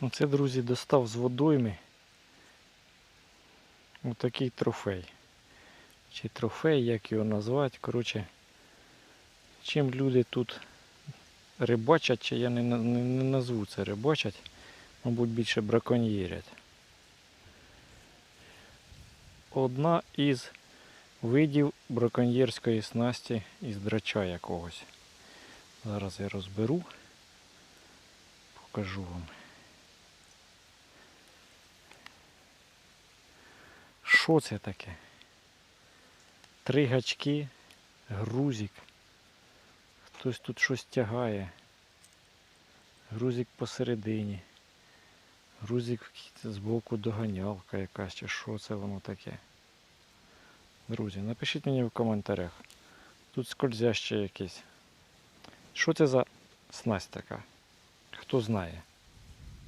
Оце, друзі, достав з водойми отакий трофей. Чи трофей, як його назвати. Коротше, чим люди тут рибачать, чи я не, не, не назву це рибачать, мабуть, більше браконьєрять. Одна із видів браконьєрської снасті із драча якогось. Зараз я розберу, покажу вам. Що це таке? Три гачки, грузик. Хтось тут щось тягає. Грузик посередині. Грузик збоку доганялка якась, чи що це воно таке. Друзі, напишіть мені в коментарях. Тут скользяще якесь. Що це за снасть така? Хто знає?